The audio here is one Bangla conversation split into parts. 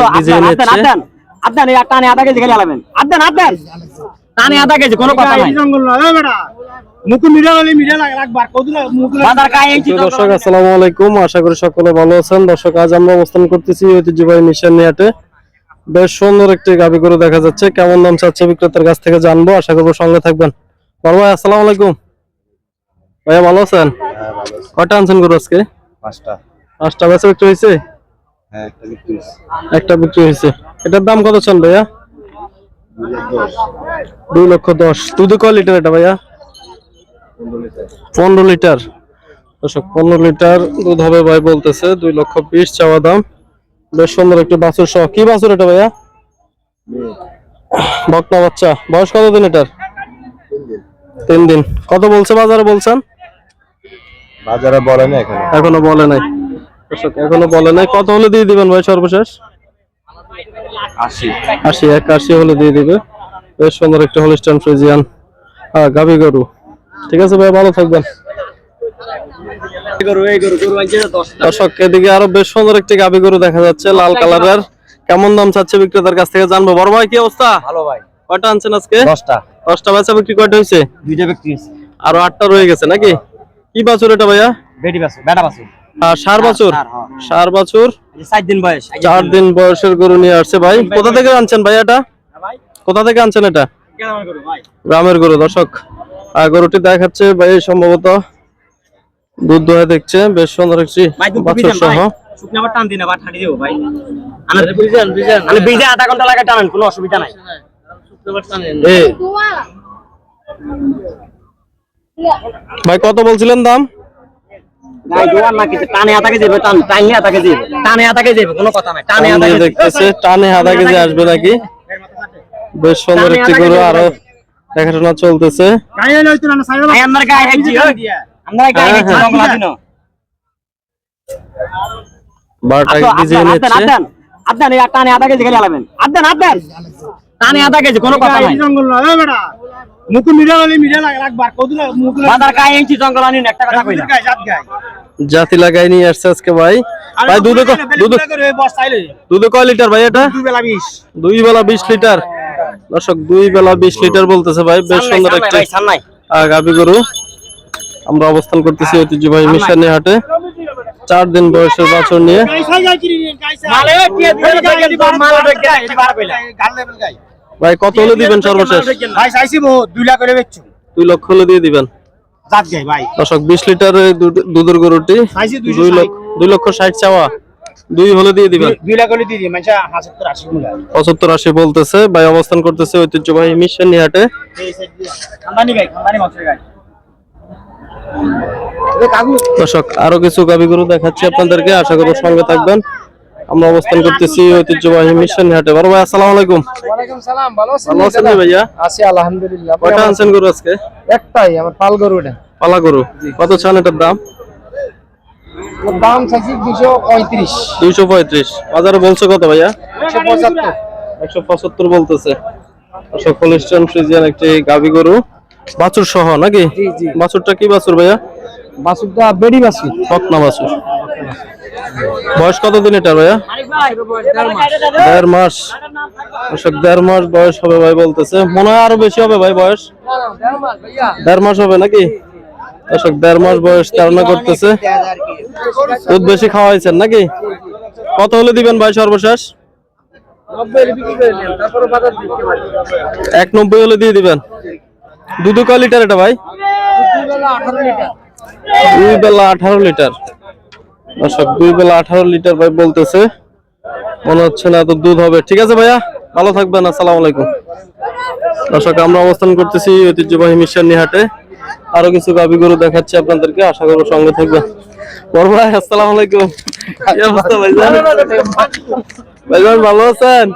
বাটাকে ভিজিয়ে আদান এই টানে আধা কেজি খেলে আলাবেন। আদান আদান। টানে আধা কেজি কোনো কথা নাই। জঙ্গল না বেটা। মুখ মিডিয়া হলে মিডিয়া লাগে রাখবার কতদিন মুখ বাজার কায় ইঞ্চি প্রিয় দর্শক আসসালামু আলাইকুম। আশা করি সকলে ভালো আছেন। দর্শক আজ আমরা অবস্থান করতেছি ঐতিহ্যবাহী মিশন নিয়াটে বেশ সুন্দর একটি গাবি গরু দেখা যাচ্ছে। কেমন দাম চাচ্ছে বিক্রেতার কাছ থেকে জানব। আশা করব সঙ্গে থাকবেন। বড় ভাই আসসালামু আলাইকুম। ভাইয়া ভালো আছেন? কটা আনছেন গরু আজকে? পাঁচটা। পাঁচটা। বেচা বিক্রি হয়েছে? হ্যাঁ একটা বিক্রি হয়েছে। এটার দাম কত চান ভাইয়া? দুই লক্ষ দশ। দুধে কয় লিটার এটা ভাইয়া? পনেরো লিটার। দর্শক পনেরো লিটার দুধ হবে ভাই বলতেছে দুই লক্ষ বিশ চাওয়া দাম। বেশ সুন্দর একটি বাছুর সহ। কি বাছুর এটা ভাইয়া? বকনা বাচ্চা। বয়স কত দিন এটার? তিন দিন। কত বলছে বাজারে বলছেন? বাজারে বলে না এখানে। এখনও বলে নাই। দর্শক এখনও বলে নাই। কত হলে দিয়ে দিবেন ভাই সর্বশেষ? আশি। আশি এক আশি হলে দিয়ে দিবে। বেশ সুন্দর একটা হলিস্টান ফ্রিজিয়ান হ্যাঁ গাভি গরু। ঠিক আছে ভাই ভালো থাকবেন। গরু এই গরু গরু আনছে দশ দর্শক এদিকে আরও বেশ সুন্দর একটি গাভি গরু দেখা যাচ্ছে লাল কালারের। কেমন দাম চাচ্ছে বিক্রেতার কাছ থেকে জানব। বড় ভাই কি অবস্থা? ভালো ভাই। কয়টা আনছেন আজকে? দশটা। দশটা বেচা বিক্রি কয়টা হয়েছে? দুইটা বিক্রি হয়েছে। আরও আটটা রয়ে গেছে নাকি? কি বাছুর এটা ভাইয়া? বেটি বাসু বেটা বাসু আর সার বাছুর? সার, হ্যাঁ। বাছুর? চার দিন বয়স চার দিন বয়সের গরু নিয়ে আসছে ভাই। কোথা থেকে আনছেন ভাই এটা? কোথা থেকে আনছেন এটা? কেমন গরু ভাই। গ্রামের গরু দর্শক। গরুটি দেখাচ্ছে ভাই সম্ভবত দুধ দোয়া দেখছে বেশ সুন্দর একটি বাছুর সহ। মানে কোনো অসুবিধা নাই। ভাই কত বলছিলেন দাম? ভাই জোয়ান না কিছু টানে আধা কেজি টান কোনো কথা নাই। টানে আধা কেজি দেখতেছে টানে আধা কেজি আসবে নাকি? বেশ সুন্দর টানে একটি আধা গরু কেজি আরও দেখাশোনা চলতেছে। গায়ে লইতো না সাইড ভাই আমার গায়ে হাইছি আমরা গায়ে হাইছি। জঙ্গলা দিন বারোটা ভিজিয়ে আদান নিচ্ছে। আদান আদান এই টানে আধা কেজি খেলে আলাবেন আদান আদান টানে আধা কেজি কোনো কথা নাই। জঙ্গল না বেটা। হলে গায়ে ইঞ্চি জঙ্গল একটা কথা কইলা জাত লাগাই নিয়ে আসছে আজকে ভাই ভাই দুধে কয় লিটার ভাই এটা দুই বেলা বিশ দুই বেলা বিশ লিটার দর্শক দুই বেলা বিশ লিটার বলতেছে ভাই বেশ সুন্দর একটি ভাই গাভী গরু আমরা অবস্থান করতেছি ঐতিহ্যবাহী মিশানি হাটে চার দিন বয়সের বাছর নিয়ে ভাই কত হলে দিবেন সর্বশেষ? ভাই চাইছি বহুত দুই লাখ করে বেচছো দুই লক্ষ হলে দিয়ে দিবেন। ভাই। দর্শক বিশ লিটার দুধের গরুটি চাইছি দুইশো দুই ষাট। লক্ষ দুই লক্ষ ষাট চাওয়া। দুই হলে দিয়ে দিবেন। দুই লাখ করে দিয়ে দিই মানুষ হাজার আশি মিলা পঁচাত্তর আশি বলতেছে। ভাই অবস্থান করতেছে ঐতিহ্যবাহী মিশানি হাটে খান্দানি গাই খান্দানি মাছের গাই দর্শক আরও কিছু গাভী গরু দেখাচ্ছি আপনাদেরকে। আশা করব সঙ্গে থাকবেন। আমরা অবস্থান করতেছি ঐতিহ্যবাহী মিশন হাটে। বড় ভাই আসসালামু আলাইকুম। ওয়ালাইকুম সালাম ভালো আছেন ভালো আছেন ভাইয়া? আছি আলহামদুলিল্লাহ। কয়টা আনছেন গরু আজকে? একটাই আমার পাল গরু এটা। পালা গরু। কত চান এটার দাম? দাম চাইছি দুশো পঁয়ত্রিশ। দুইশো পঁয়ত্রিশ। বাজারে বলছে কত ভাইয়া? একশো পঁচাত্তর। একশো পঁচাত্তর বলতেছে। দর্শক কলিস্টন ফ্রিজিয়ান একটি গাভী গরু। বাছুর সহ নাকি? জি, জি। বাছুরটা কি বাছুর ভাইয়া? বাসুরটা বেডি পটনা বাছুর। বয়স কত দিন এটা ভাইয়া? দেড় মাস। দর্শক, দেড় মাস বয়স হবে ভাই বলতেছে। মনে হয় আরও বেশি হবে ভাই বয়স? দেড় মাস হবে নাকি? দর্শক, দেড় মাস বয়স ধারণা করতেছে। দুধ বেশি খাওয়াইছেন নাকি? কত হলে দিবেন ভাই সর্বশেষ? এক নব্বই হলে দিয়ে দিবেন। দুধ কয় লিটার এটা ভাই? দুই বেলা আঠারো লিটার। দর্শক, দুই বেলা আঠারো লিটার ভাই বলতেছে। মনে হচ্ছে না এত দুধ হবে। ঠিক আছে ভাইয়া, ভালো থাকবেন, আসসালামু আলাইকুম। দর্শক, আমরা অবস্থান করতেছি ঐতিহ্যবাহী মিশন নিহাটে। আরও কিছু গাভী গরু দেখাচ্ছি আপনাদেরকে, আশা করব সঙ্গে থাকবেন। বড় ভাই, আসসালামু আলাইকুম। কি অবস্থা ভালো আছেন?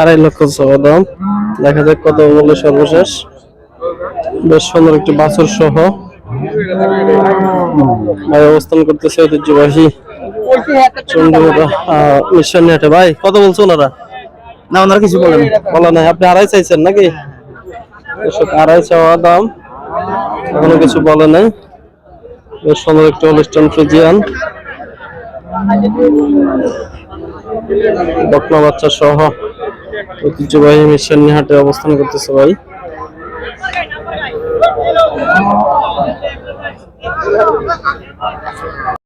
আড়াই লক্ষ সবা দাম। দেখা যাক কত বলে সর্বশেষ। বেশ সুন্দর একটি বাছুর সহ। অবস্থান করতেছে ঐতিহ্যবাহী মিশন ভাই কত বলছো ওনারা? না ওনারা কিছু বলেন বলা নাই। আপনি আড়াই চাইছেন নাকি? দর্শক আড়াই চাওয়া দাম। এখনও কিছু বলে নাই। বেশ সুন্দর একটি অনুষ্ঠান ফ্রিজিয়ান বকনা বাচ্চা সহ ঐতিহ্যবাহী মিশন হাটে অবস্থান করতেছে ভাই।